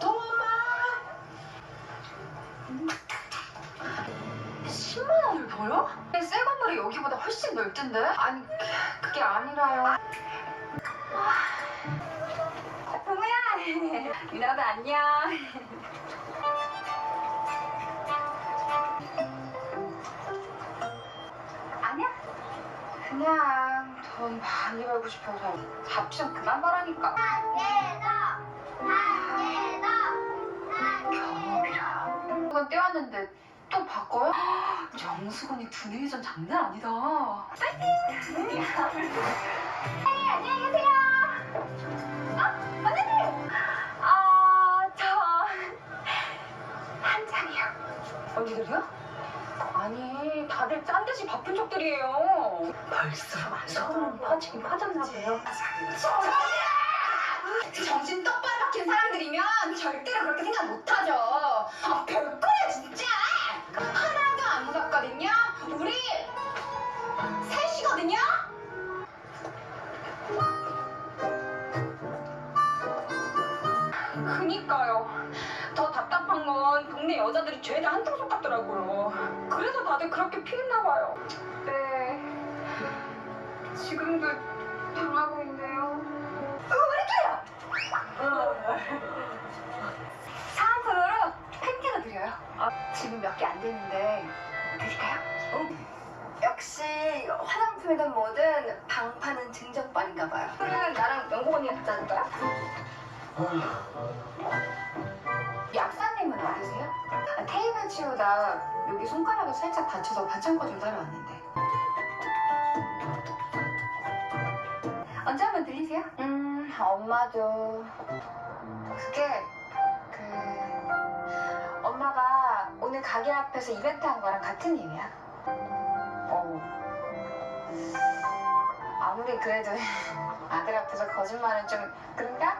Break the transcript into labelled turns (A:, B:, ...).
A: 동엄마 10만 원을 벌어? 새 건물이 여기보다 훨씬 넓던데? 아니 그게 아니라요. 동우야! 유나도 안녕. 아니야. 그냥 돈 많이 벌고 싶어서 잡지 좀 그만 벌라니까 이건 떼왔는데 또 바꿔요? 정수근이 두뇌 회전 장난 아니다 파이팅! 안녕히 계세요 어? 언니들! 아저 한 잔이요 언니들이요? 아니 다들 짠 듯이 바쁜 족들이에요 벌써 소문 퍼지긴 퍼졌나 봐요 정신 똑바로 박힌 사람들이면 절대로 그렇게 생각 못하죠. 그니까요. 더 답답한 건 동네 여자들이 죄다 한통속 같더라고요. 그래서 다들 그렇게 피했나 봐요. 네. 지금도 당하고 있네요. 어, 우리끼리요. 사은품으로 팬티도 드려요. 아, 지금 몇 개 안 되는데 드릴까요? 역시 화장품이든 뭐든 방파는 증정빨인가 봐요. 그러면 나랑 영국 언니가 갖다 줄까요? 약사님은 어디세요? 아, 테이블 치우다 여기 손가락을 살짝 다쳐서 반창고 좀 따라왔는데. 언제 한번 들리세요? 음, 엄마도 그게 그 엄마가 오늘 가게 앞에서 이벤트 한 거랑 같은 일이야. 어. 아무리 그래도 아들 앞에서 거짓말은 좀 그런가?